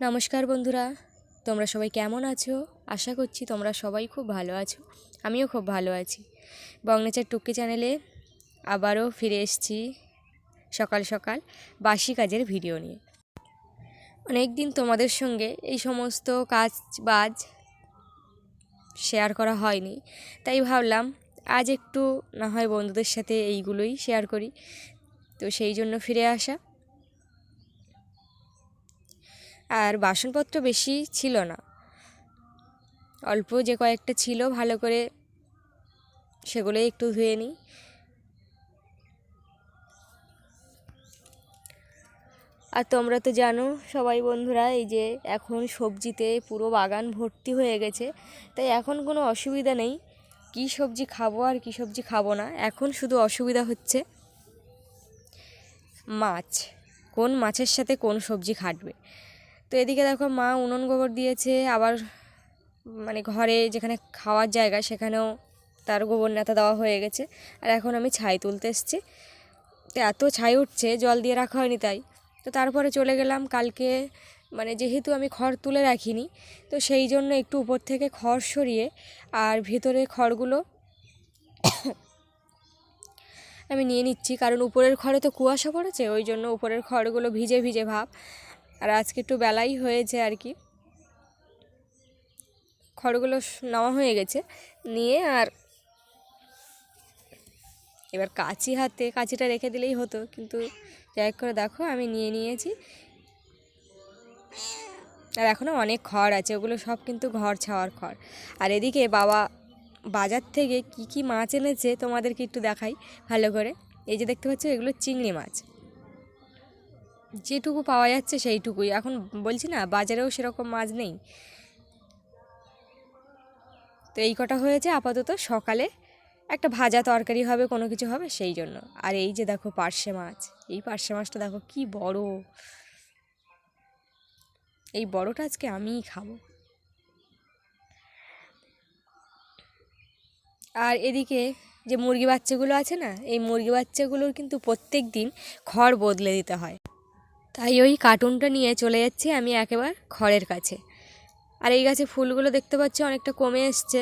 নমস্কার বন্ধুরা, তোমরা সবাই কেমন আছো? আশা করছি তোমরা সবাই খুব ভালো আছো। আমিও খুব ভালো আছি। বংনেচার টুকি চ্যানেলে আবারও ফিরে এসেছি সকাল সকাল বাসি কাজের ভিডিও নিয়ে। অনেক দিন তোমাদের সঙ্গে এই সমস্ত কাজ বাজ শেয়ার করা হয়নি, তাই ভাবলাম আজ একটু না হয় বন্ধুদের সাথে এইগুলোই শেয়ার করি। তো সেই জন্য ফিরে আসা। আর বাসনপত্র বেশি ছিল না। অল্প যে কয়েকটা ছিল, ভালো করে সেগুলোই একটু ধুয়ে নিই। আর তোমরা তো জানো সবাই বন্ধুরা, এই যে এখন সবজিতে পুরো বাগান ভর্তি হয়ে গেছে, তাই এখন কোনো অসুবিধা নেই। কী সবজি খাব আর কী সবজি খাব না, এখন শুধু অসুবিধা হচ্ছে মাছ। কোন মাছের সাথে কোন সবজি খাটবে? তো এদিকে দেখো মা উনুন গোবর দিয়েছে, আবার মানে ঘরে যেখানে খাওয়ার জায়গা সেখানেও তার গোবর নেতা দেওয়া হয়ে গেছে। আর এখন আমি ছাই তুলতে এসেছি। তো এত ছাই উঠছে, জল দিয়ে রাখা হয়নি তাই। তো তারপরে চলে গেলাম কালকে মানে যেহেতু আমি খড় তুলে রাখিনি, তো সেই জন্য একটু উপর থেকে খড় সরিয়ে আর ভিতরে খড়গুলো আমি নিয়ে নিচ্ছি। কারণ উপরের খড়ে তো কুয়াশা পড়েছে, ওই জন্য উপরের খড়গুলো ভিজে ভিজে ভাব। আর আজকে একটু বেলাই হয়েছে আর কি। খড়গুলো নেওয়া হয়ে গেছে। নিয়ে আর এবার কাঁচি হাতে, কাঁচিটা রেখে দিলেই হতো। কিন্তু যাই করে দেখো, আমি নিয়ে নিয়েছি। আর এখনও অনেক খড় আছে, ওগুলো সব কিন্তু ঘর ছাওয়ার খড়। আর এদিকে বাবা বাজার থেকে কি কি মাছ এনেছে তোমাদেরকে একটু দেখাই ভালো করে। এই যে দেখতে পাচ্ছ, এগুলো চিংড়ি মাছ। যেটুকু পাওয়া যাচ্ছে সেইটুকুই। এখন বলছি না, বাজারেও সেরকম মাছ নেই। তো এই কটা হয়েছে, আপাতত সকালে একটা ভাজা তরকারি হবে, কোনো কিছু হবে সেই জন্য। আর এই যে দেখো পার্শে মাছ, এই পার্শে মাছটা দেখো কি বড়। এই বড়টা আজকে আমিই খাব। আর এদিকে যে মুরগি বাচ্চাগুলো আছে না, এই মুরগি বাচ্চাগুলোর কিন্তু প্রত্যেক দিন খড় বদলে দিতে হয়। তাই ওই কার্টুনটা নিয়ে চলে যাচ্ছি আমি একেবার খড়ের কাছে। আর এই গাছে ফুলগুলো দেখতে পাচ্ছি, অনেকটা কমে এসছে।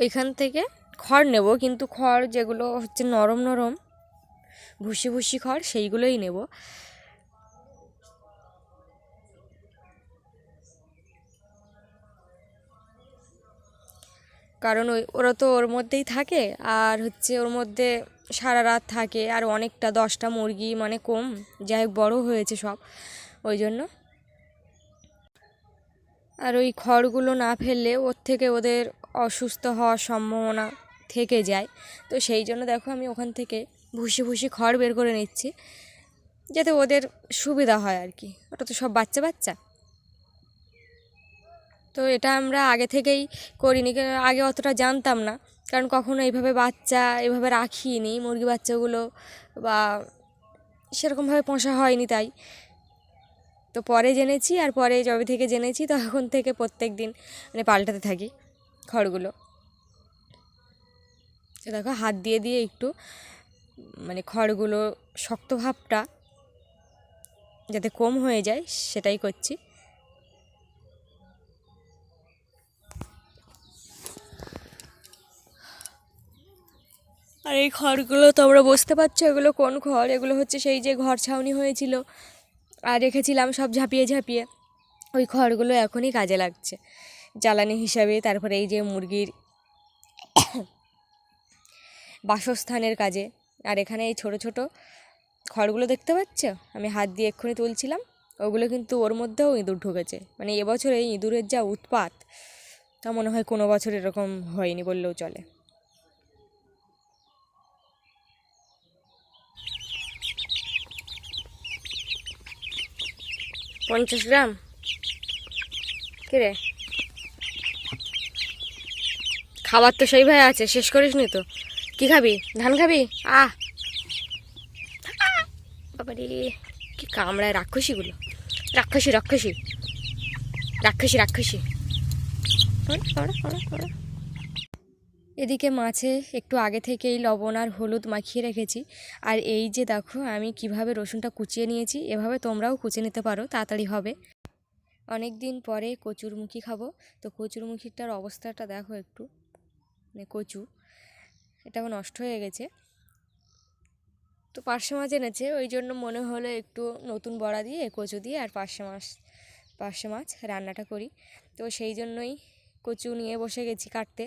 ওইখান থেকে খড় নেব, কিন্তু খড় যেগুলো হচ্ছে নরম নরম ভুসি ভুসি খড়, সেইগুলোই নেব। কারণ ওই ওরা তো ওর মধ্যেই থাকে, আর হচ্ছে ওর মধ্যে সারা রাত থাকে আর অনেকটা দশটা মুরগি মানে কম, যাই হোক বড়ো হয়েছে সব, ওই জন্য। আর ওই খড়গুলো না ফেললে ওর থেকে ওদের অসুস্থ হওয়ার সম্ভাবনা থেকে যায়। তো সেই জন্য দেখো আমি ওখান থেকে ভুসি ভুসি খড় বের করে নিচ্ছি, যাতে ওদের সুবিধা হয় আর কি। ওটা তো সব বাচ্চা বাচ্চা। তো এটা আমরা আগে থেকেই করিনি আগে অতটা জানতাম না। কারণ কখনো এইভাবে বাচ্চা এভাবে রাখিনি, মুরগি বাচ্চাগুলো বা সেরকমভাবে পোষা হয়নি তাই। তো পরে জেনেছি আর পরে যবে থেকে জেনেছি তখন থেকে প্রত্যেক দিন মানে পাল্টাতে থাকি খড়গুলো। তো দেখো হাত দিয়ে দিয়ে একটু মানে খড়গুলো শক্ত ভাবটা যাতে কম হয়ে যায় সেটাই করছি। আর এই খড়গুলো তোমরা বুঝতে পারছ এগুলো কোন খড় এগুলো হচ্ছে সেই যে ঘর ছাউনি হয়েছিল। আর রেখেছিলাম সব ঝাঁপিয়ে ঝাঁপিয়ে। ওই খড়গুলো এখনই কাজে লাগছে। জ্বালানি হিসাবে তারপরে এই যে মুরগির বাসস্থানের কাজে। আর এখানে এই ছোট ছোট খড়গুলো দেখতে পাচ্ছ? আমি হাত দিয়ে এক্ষুনি তুলছিলাম। ওগুলো কিন্তু ওর মধ্যেও ইঁদুর ঢুকেছে। মানে এবছর এই ইঁদুরের যা উৎপাত, তা মনে হয় কোনো বছর এরকম হয়নি বললেও চলে। পঞ্চাশ গ্রাম? কিরে? খাবার তো সেই ভাই আছে, শেষ করিস নি তো। কি খাবি? ধান খাবি? আহ! বাবা রে কি কামড়ায় রাক্ষসীগুলো। রাক্ষসী রাক্ষসী। রাক্ষসী রাক্ষসী। এদিকে মাছে একটু আগে থেকেই লবণ আর হলুদ মাখিয়ে রেখেছি। আর এই যে দেখো, আমি কীভাবে রসুনটা কুচিয়ে নিয়েছি, এভাবে তোমরাও কুচিয়ে নিতে পারো, তাড়াতাড়ি হবে। অনেক দিন পরে কচুরমুখী খাব। তো কচুরমুখীটার অবস্থাটা দেখো একটু। মানে কচু এটা নষ্ট হয়ে গেছে। তো পার্শে মাছ এনেছে, ওই জন্য মনে হলো একটু নতুন বড়া দিয়ে কচু দিয়ে আর পার্শে মাছ পার্শে মাছ রান্নাটা করি। তো সেই জন্যই কচু নিয়ে বসে গেছি কাটতে।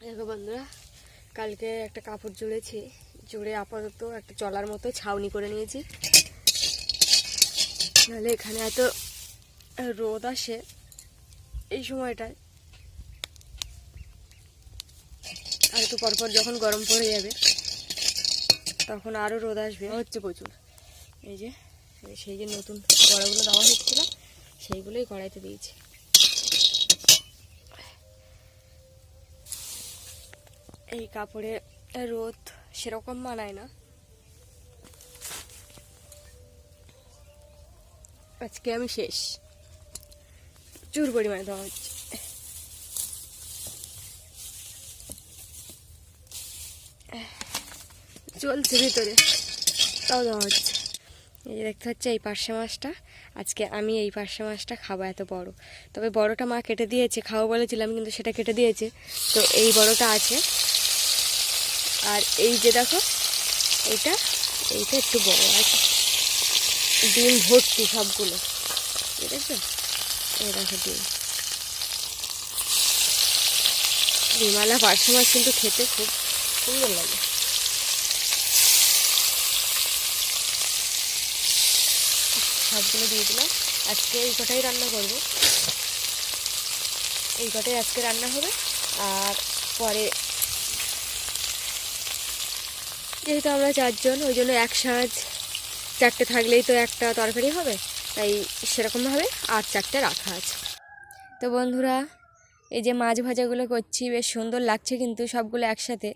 দেখো বন্ধুরা কালকে একটা কাপড় জুড়েছি জুড়ে আপাতত একটা চলার মতো ছাউনি করে নিয়েছি। নাহলে এখানে এত রোদ আসে এই সময়টায়। আর একটু পরপর যখন গরম পড়ে যাবে তখন আরও রোদ আসবে। হচ্ছে প্রচুর। এই যে সেই যে নতুন কড়াগুলো দেওয়া হচ্ছিল, সেইগুলোই কড়াইতে দিয়েছি। এই কাপড়ে রোদ সেরকম মানায় না। আজকে আমি শেষ। প্রচুর পরিমাণে দেওয়া হচ্ছে। চলছে ভিতরে, তাও দেওয়া হচ্ছে। এই যে দেখতে হচ্ছে এই পার্শে মাছটা। আজকে আমি এই পার্শে মাছটা খাব, এত বড়। তবে বড়টা মা কেটে দিয়েছে খাব বলেছিলাম, কিন্তু সেটা কেটে দিয়েছে। তো এই বড়টা আছে। আর এই যে দেখো এইটা এইটা একটু বড় আছে। ডিম ভর্তি সবগুলো। এই দেখছ? এই দেখো ডিম। ডিমালা পার্শে মাছ কিন্তু খেতে খুব সুন্দর লাগে। সবগুলো দিয়ে দিলাম। আজকে এই কটাই রান্না করব। এই কটাই আজকে রান্না হবে। আর পরে যেহেতু আমরা চারজন, ওই জন্য এক সাজ চারটে থাকলেই তো একটা তরকারি হবে। তাই সেরকমভাবে আর চারটে রাখা আছে। তো বন্ধুরা, এই যে মাছ ভাজাগুলো করছি, বেশ সুন্দর লাগছে কিন্তু সবগুলো একসাথে।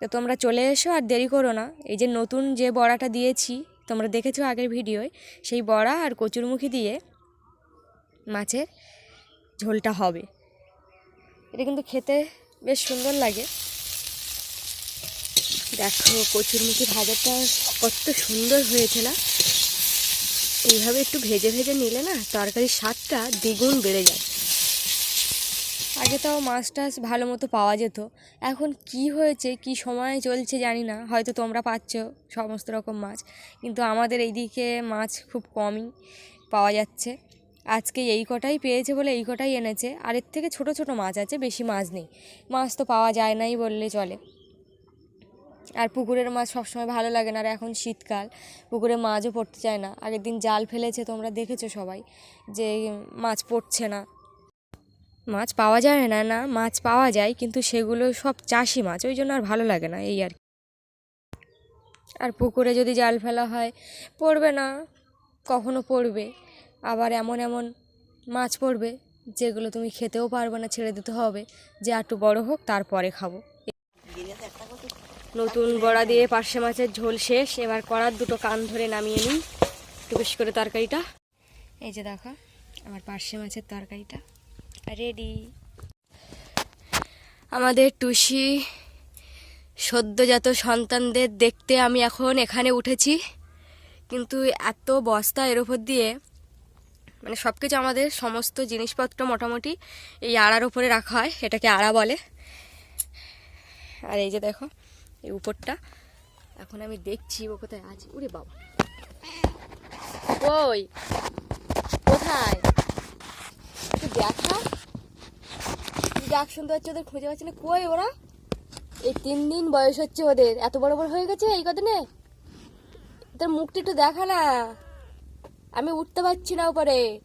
তো তোমরা চলে এসো আর দেরি করো না। এই যে নতুন যে বড়াটা দিয়েছি তোমরা দেখেছ আগের ভিডিওয়, সেই বড়া আর কচুরমুখী দিয়ে মাছের ঝোলটা হবে। এটা কিন্তু খেতে বেশ সুন্দর লাগে। দেখো কচুরমুখী ভাজাটা কত সুন্দর হয়েছে না? এইভাবে একটু ভেজে ভেজে নিলে না তরকারির স্বাদটা দ্বিগুণ বেড়ে যায়। আগে তাও মাছ টাছ ভালো মতো পাওয়া যেত। এখন কি হয়েছে, কি সময় চলছে জানি না। হয়তো তোমরা পাচ্ছ সমস্ত রকম মাছ, কিন্তু আমাদের এইদিকে মাছ খুব কমই পাওয়া যাচ্ছে। আজকে এই কটাই পেয়েছে বলে এই কটাই এনেছে। আর এর থেকে ছোট ছোট মাছ আছে, বেশি মাছ নেই। মাছ তো পাওয়া যায় নাই বললে চলে। আর পুকুরের মাছ সবসময় ভালো লাগে না। আর এখন শীতকাল, পুকুরে মাছও পড়তে চায় না। আগের দিন জাল ফেলেছে, তোমরা দেখেছ সবাই, যে মাছ পড়ছে না। মাছ পাওয়া যায় না না মাছ পাওয়া যায়, কিন্তু সেগুলো সব চাষি মাছ, ওই জন্য আর ভালো লাগে না এই আর। আর পুকুরে যদি জাল ফেলা হয়, পড়বে না, কখনো পড়বে, আবার এমন এমন মাছ পড়বে, যেগুলো তুমি খেতেও পারবে না, ছেড়ে দিতে হবে, যে একটু বড় হোক, তারপরে খাব। নতুন বড়া দিয়ে পার্শে মাছের ঝোল শেষ, এবার কড়ার দুটো কান ধরে নামিয়ে নিই, একটু করে তরকারিটা। এই যে দেখো, আমার পার্শে মাছের তরকারিটা। রেডি আমাদের টুসি সদ্যজাত সন্তানদের দেখতে আমি এখন এখানে উঠেছি। কিন্তু এত বস্তা এর ওপর দিয়ে মানে সব কিছু আমাদের সমস্ত জিনিসপত্র মোটামুটি এই আড়ার উপরে রাখা হয়, এটাকে আড়া বলে। আর এই যে দেখো, এই উপরটা এখন আমি দেখছি ও কোথায় আছে। উরে বাবা। ওই, কোথায়? দেখা। তুই ডাক শুনতে পাচ্ছি ওদের খুঁজে পাচ্ছি না। কই ওরা? এই তিন দিন বয়স হচ্ছে ওদের। এত বড় বড় হয়ে গেছে এই কদিনে? তোর মুখটা একটু দেখা না। আমি উঠতে পারছি না উপরে।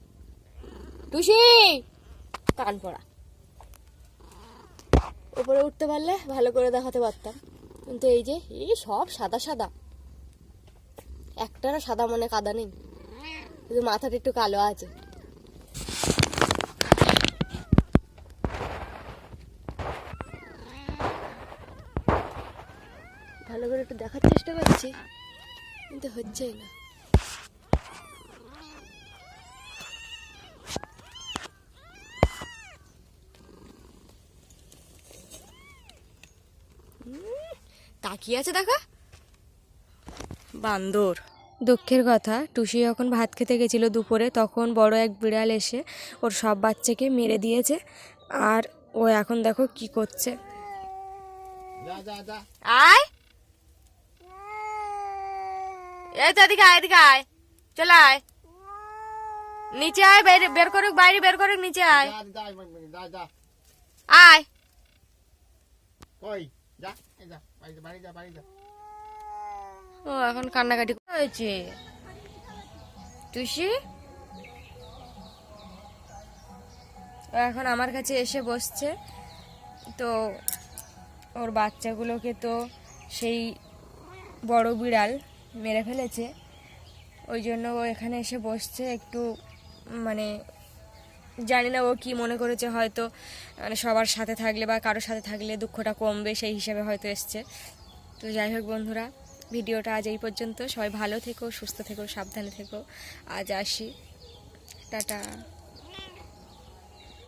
টুসি! কান পড়া। উপরে উঠতে পারলে ভালো করে দেখাতে পারতাম। কিন্তু এই যে, এই সব সাদা সাদা। একটারও সাদা মনে কাদা নেই। কিন্তু মাথাটা একটু কালো আছে। ভালো করে একটু দেখার চেষ্টা করছি। কিন্তু হচ্ছেই না। তাকিয়ে আছে দেখা? বান্দর। দুঃখের কথা টুসি যখন ভাত খেতে গেছিল দুপুরে তখন বড় এক বিড়াল এসে ওর সব বাচ্চাকে মেরে দিয়েছে আর ও এখন দেখো কি করছে। আয়! এই তো এদিকে আয় এদিকে আয়। চলে আয়। নিচে আয় বাইরে বের করুক বাইরে বের করুক নিচে আয়। আয়। ও এখন কান্নাকাটি হয়েছে ও এখন আমার কাছে এসে বসছে। তো ওর বাচ্চাগুলোকে তো সেই বড় বিড়াল মেরে ফেলেছে। ওই জন্য ও এখানে এসে বসছে একটু মানে জানি না ও কি মনে করেছে, হয়তো মানে সবার সাথে থাকলে বা কারোর সাথে থাকলে দুঃখটা কমবে, সেই হিসাবে হয়তো এসছে। তো যাই হোক বন্ধুরা, ভিডিওটা আজ এই পর্যন্ত। সবাই ভালো থেকো, সুস্থ থেকো, সাবধানে থেকো। আজ আসি। টাটা।